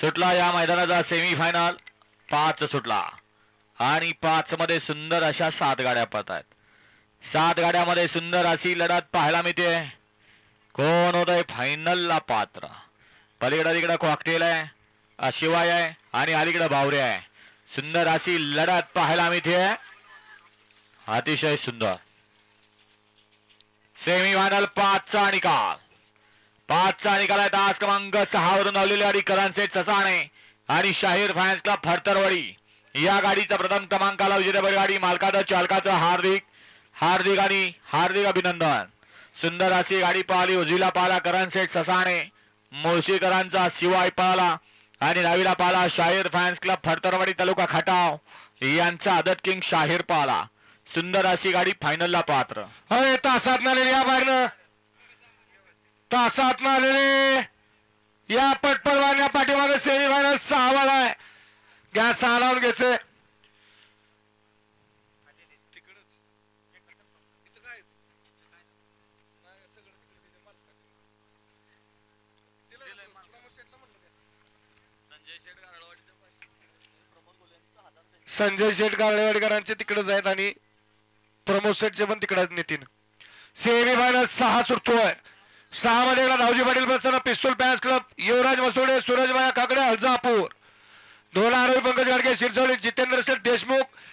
सुटला या मैदानाचा semi final पाच सुटला. आणि पाच मध्ये सुंदर अशा सात गाड्या पत आहेत सात गाड्यामध्ये सुंदर अशी लढत पाहायला मिळते. कोण होत आहे फायनलला पात्र? पलीकडं तिकडं कॉकटेल आहे शिवाय आहे आणि अलीकडं बावरे आहे. सुंदर अशी लढत पाहायला मिळते. अतिशय सुंदर. सेमी फायनल पाचचा निकाल. आजचा निकाल आहे तास क्रमांक सहा वरून धावलेले आणि करण सेठ ससाणे आणि शाहीर फायन्स क्लब फडतरवाडी. या गाडीचा प्रथम क्रमांकाला विजेतेपद गाडी मालकाचं चालकाचं हार्दिक हार्दिक आणि हार्दिक अभिनंदन. सुंदर अशी गाडी पाहली उजवीला पाला करण सेठ ससाणे मुळशीकरांचा शिवाय पाहिला आणि डावीला पाला शाहीर फॅन्स क्लब फडतरवाडी तालुका खटाव. यांचा आदत किंग शाहीर पाहिला. सुंदर अशी गाडी फायनलला पात्र. हो, तासात आलेले या बाहेरनं तासात आलेले या पटपट पाठीमागे सेमी फायनल सहा आहे. गॅस सहा लावून घ्यायचे. संजय शेठ गारळेवाडीकरांचे तिकडेच आहेत आणि प्रमोद शेठचे पण तिकडेच नितीन. सेमी फायनल सहा सुटतोय सहा मध्ये रावजी पाटील प्रसन्न पिस्तूल पॅन्स क्लब युवराज वसोडे सूरज माया काकडे हलजापूर. दोन आरोपी पंकज गाडगे शिरसवडी जितेंद्र सेठ देशमुख